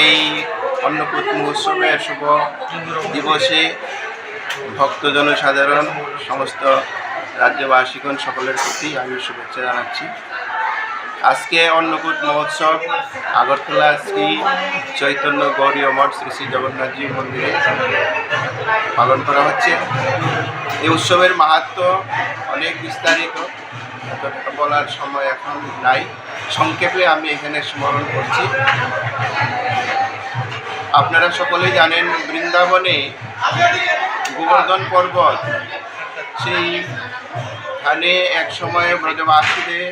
এই অন্নকূট মহোৎসবের শুভ দিবসে ভক্তজন সাধারণ সমস্ত রাজ্যবাসীগণ সকলের প্রতি আমি শুভেচ্ছা জানাচ্ছি। আজকে অন্নকূট মহোৎসব আগরতলা শ্রী চৈতন্য গৌরীয় মঠ শ্রী শ্রী জগন্নাথজি মন্দিরে পালন করা হচ্ছে। এই উৎসবের মাহাত্ম অনেক বিস্তারিত বলার সময় এখন নাই। সংক্ষেপে আমি এখানে স্মরণ করছি। আপনারা সকলেই জানেন বৃন্দাবনে গোবর্ধন পর্বত, সেই স্থানে এক সময় ব্রজবাসীদের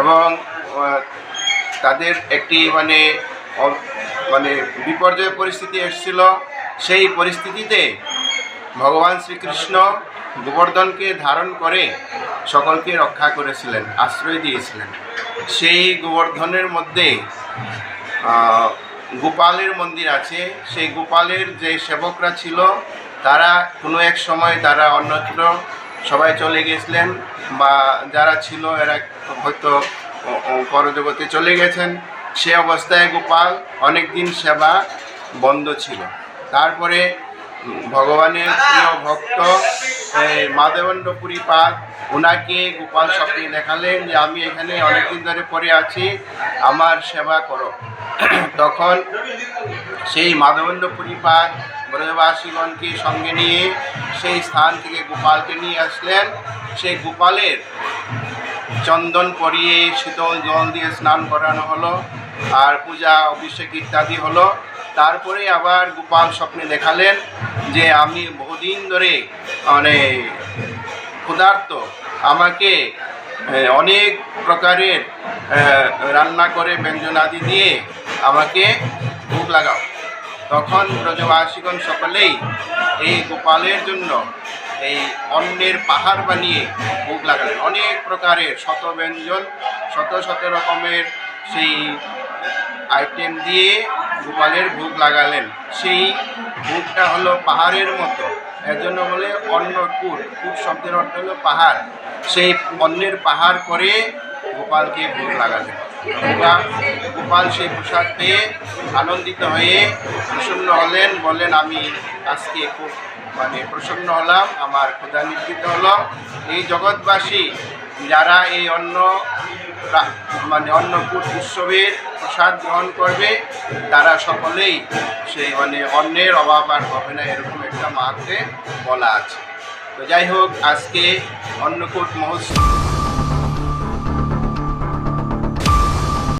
এবং তাদের একটি মানে মানে বিপর্যয় পরিস্থিতি এসেছিল। সেই পরিস্থিতিতে ভগবান শ্রীকৃষ্ণ গোবর্ধনকে ধারণ করে সকলকে রক্ষা করেছিলেন, আশ্রয় দিয়েছিলেন। সেই গোবর্ধনের মধ্যে গোপালের মন্দির আছে। সেই গোপালের যে সেবকরা ছিল, তারা কোনো এক সময় তারা অন্যত্র সবাই চলে গেছিলেন বা যারা ছিল এরা হয়তো পরজগতে চলে গেছেন। সে অবস্থায় গোপাল অনেক দিন সেবা বন্ধ ছিল। তারপরে ভগবানের প্রিয় ভক্ত মাধবেন্দ্রপুরী পাদ ওনাকে গোপাল স্বপ্নে দেখালেন যে আমি এখানে অনেকদিন ধরে পড়ে আছি, আমার সেবা করো। তখন সেই মাধবেন্দ্রপুরী পাদ ব্রজবাসীগণকে সঙ্গে নিয়ে সেই স্থান থেকে গোপালকে নিয়ে আসলেন। সেই গোপালের চন্দন পরিয়ে শীতল জল দিয়ে স্নান করানো হলো আর পূজা, অভিষেক ইত্যাদি হলো। তারপরে আবার গোপাল স্বপ্নে দেখালেন। যে আমি বহুদিন ধরে মানে ক্ষুধার্ত। আমাকে অনেক প্রকারের রান্না করে ব্যঞ্জনাদি দিয়ে আমাকে ভোগ লাগাও। তখন ব্রজবাসীগণ সকলেই এই গোপালের জন্য এই অন্নের পাহাড় বানিয়ে ভোগ লাগালেন। অনেক প্রকারের শত ব্যঞ্জন, শত শত রকমের সেই আইটেম দিয়ে গোপালের ভোগ লাগালেন। সেই ভোগটা হলো পাহাড়ের মতো। এর জন্য বলে অন্নকূট। কূট শব্দের অর্থ হলো পাহাড়। সেই অন্নের পাহাড় করে গোপালকে ভোগ লাগালেন। গোপাল সেই প্রসাদ পেয়ে আনন্দিত হয়ে প্রসন্ন হলেন। বললেন, আমি আজকে খুব মানে প্রসন্ন হলাম। আমার ক্ষুধা নিবৃত্ত হলাম এই জগৎবাসী যারা এই অন্ন রা- মানে অন্নকূট উৎসবের প্রসাদ গ্রহণ করবে, তারা সকলেই সেই মানে অন্নের অভাব আর হবে না এরকম একটা মাকে বলা আছে। তো যাই হোক, আজকে অন্নকূট মহোৎসব